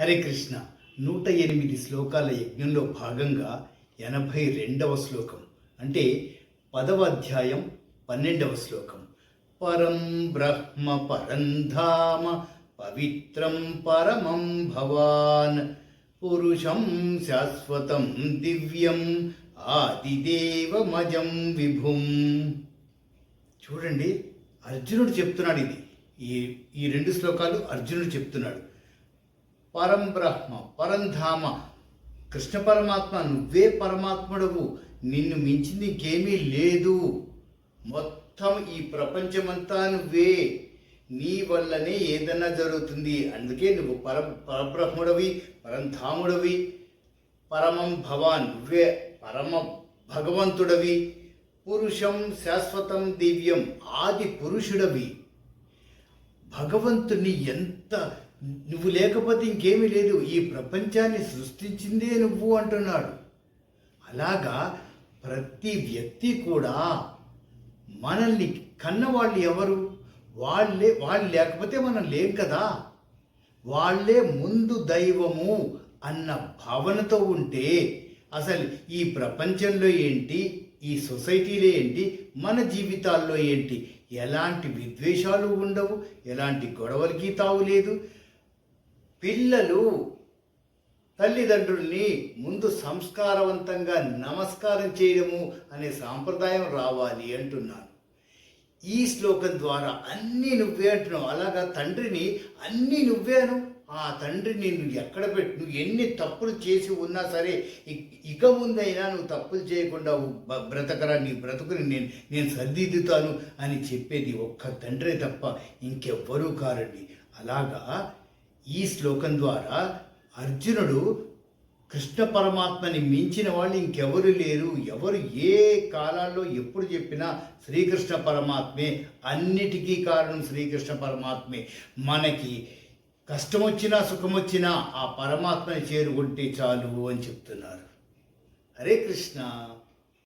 హరే కృష్ణ. నూట ఎనిమిది శ్లోకాల యజ్ఞంలో భాగంగా ఎనభై రెండవ శ్లోకం అంటే పదవ అధ్యాయం పన్నెండవ శ్లోకం. పరం బ్రహ్మ పరంధామ పవిత్రం పరమం భవాన్. పురుషం శాశ్వతం దివ్యం ఆదిదేవమజం విభుం. చూడండి అర్జునుడు చెప్తున్నాడు ఇది. ఈ ఈ రెండు శ్లోకాలు అర్జునుడు చెప్తున్నాడు. పరం బ్రహ్మ పరంధామ కృష్ణ పరమాత్మ నువ్వే పరమాత్ముడవు. నిన్ను మించింది ఇంకేమీ లేదు. మొత్తం ఈ ప్రపంచమంతా నువ్వే. నీ వల్లనే ఏదన్నా జరుగుతుంది. అందుకే నువ్వు పర పరబ్రహ్ముడవి పరంధాముడవి పరమం భవాన్ నువ్వే పరమ భగవంతుడవి. పురుషం శాశ్వతం దివ్యం ఆది పురుషుడవి. భగవంతుని ఎంత నువ్వు లేకపోతే ఇంకేమీ లేదు. ఈ ప్రపంచాన్ని సృష్టించిందే నువ్వు అంటున్నాడు. అలాగా ప్రతి వ్యక్తి కూడా మనల్ని కన్నవాళ్ళు ఎవరు? వాళ్ళే వాళ్ళు లేకపోతే మనం లేం కదా. వాళ్ళే ముందు దైవము అన్న భావనతో ఉంటే అసలు ఈ ప్రపంచంలో ఏంటి? ఈ సొసైటీలో ఏంటి? మన జీవితాల్లో ఏంటి? ఎలాంటి విద్వేషాలు ఉండవు ఎలాంటి గొడవలకి తావు లేదు. పిల్లలు తల్లిదండ్రుల్ని ముందు సంస్కారవంతంగా నమస్కారం చేయడము అనే సాంప్రదాయం రావాలి అంటున్నాను. ఈ శ్లోకం ద్వారా అన్నీ నువ్వే అంటున్నావు. అలాగా తండ్రిని అన్నీ నువ్వేను ఆ తండ్రిని నిన్ను ఎక్కడ పెట్టు? నువ్వు ఎన్ని తప్పులు చేసి ఉన్నా సరే ఇక ముందైనా నువ్వు తప్పులు చేయకుండా బ్రతకరా నీ బ్రతుకుని నేను నేను సర్దిద్దుతాను అని చెప్పేది ఒక్క తండ్రే తప్ప ఇంకెవ్వరూ కారండి. అలాగా ఈ శ్లోకం ద్వారా అర్జునుడు కృష్ణ పరమాత్మని మించిన వాళ్ళు ఇంకెవరు లేరు ఎవరు ఏ కాలాల్లో ఎప్పుడు చెప్పినా శ్రీకృష్ణ పరమాత్మే. అన్నిటికీ కారణం శ్రీకృష్ణ పరమాత్మే. మనకి కష్టం వచ్చినా సుఖం వచ్చినా ఆ పరమాత్మని చేరుకుంటే చాలు అని చెప్తున్నారు. హరే కృష్ణ.